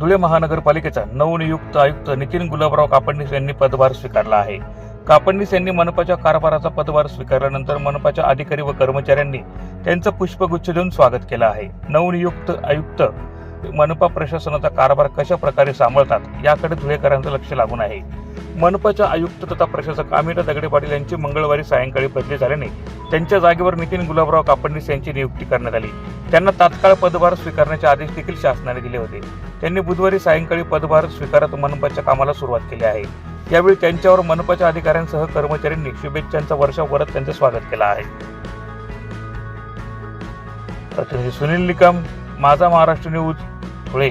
धुळे महानगरपालिकेचा नवनियुक्त आयुक्त नितीन गुलाबराव कापडणीस यांनी पदभार स्वीकारला आहे. कापडणीस यांनी मनपाच्या कारभाराचा पदभार स्वीकारल्यानंतर मनपाच्या अधिकारी व कर्मचाऱ्यांनी त्यांचं पुष्पगुच्छ देऊन स्वागत केलं आहे. नवनियुक्त आयुक्त मनपा प्रशासनाचा कारभार कशा प्रकारे सांभाळतात याकडे धुळेकरांचं लक्ष लागून आहे. मनपाच्या आयुक्त तथा प्रशासक आमिरा दगडे पाटील यांची मंगळवारी सायंकाळी बदली झाल्याने त्यांच्या जागेवर नितीन गुलाबराव कापडणीस यांची नियुक्ती करण्यात आली. त्यांना तात्काळ पदभार स्वीकारण्याचे आदेश देखील शासनाने दिले होते. त्यांनी बुधवारी सायंकाळी पदभार स्वीकारत मनपाच्या कामाला सुरुवात केली आहे. यावेळी त्यांच्यावर मनपाच्या अधिकाऱ्यांसह कर्मचाऱ्यांनी शुभेच्छांचा वर्षाव करत त्यांचे स्वागत केलं आहे. प्रतिनिधी सुनील निकम माझा महाराष्ट्र न्यूज धुळे.